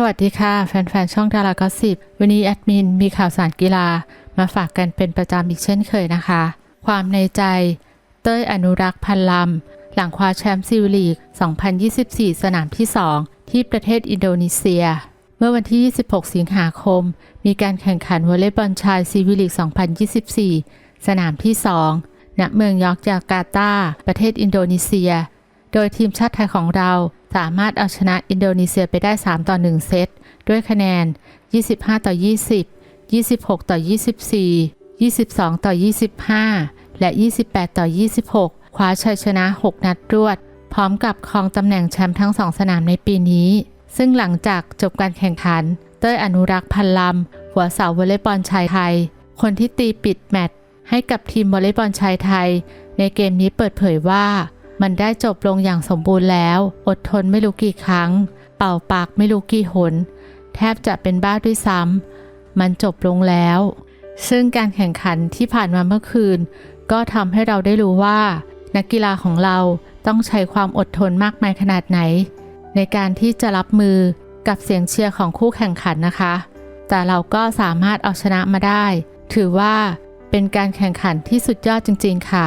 สวัสดีค่ะ แฟน ๆ ช่องดารากอสิบวันนี้แอดมินมีข่าวสารกีฬา มาฝากกันเป็นประจำอีกเช่นเคยนะคะ ความในใจ เต้ยอนุรักษ์พันลำ หลังคว้าแชมป์ซิลลีก 2024 สนามที่ 2 ที่ประเทศอินโดนีเซีย เมื่อวันที่ 26 สิงหาคม มีการแข่งขันวอลเลย์บอลชายซีวิลีก 2024 สนามที่ 2ณเมืองยอร์กจาการ์ตาประเทศอินโดนีเซีย โดยทีมชาติไทยของเราสามารถเอาชนะอินโดนีเซียไปได้ 3 ต่อ 1 เซต ด้วยคะแนน 25 ต่อ 20 26 ต่อ 24 22 ต่อ 25 และ 28 ต่อ 26 คว้าชัยชนะ 6 นัดรวด พร้อมกับครองตำแหน่งแชมป์ทั้ง2สนามในปีนี้ ซึ่งหลังจากจบการแข่งขัน เต้ยอนุรักษ์พันลำ หัวเสาวอลเลย์บอลชายไทย คนที่ตีปิดแมตช์ให้กับทีมวอลเลย์บอลชายไทย ในเกมนี้เปิดเผยว่า มันได้จบลงอย่างสมบูรณ์แล้ว อดทนไม่รู้กี่ครั้ง เป่าปากไม่รู้กี่หน แทบจะเป็นบ้าด้วยซ้ำมันจบลงแล้ว ซึ่งการแข่งขันที่ผ่านมาเมื่อคืน ก็ทำให้เราได้รู้ว่า นักกีฬาของเราต้องใช้ความอดทนมากมายขนาดไหน ในการที่จะรับมือกับเสียงเชียร์ของคู่แข่งขันนะคะ แต่เราก็สามารถเอาชนะมาได้ ถือว่าเป็นการแข่งขันที่สุดยอดจริง ๆ ค่ะ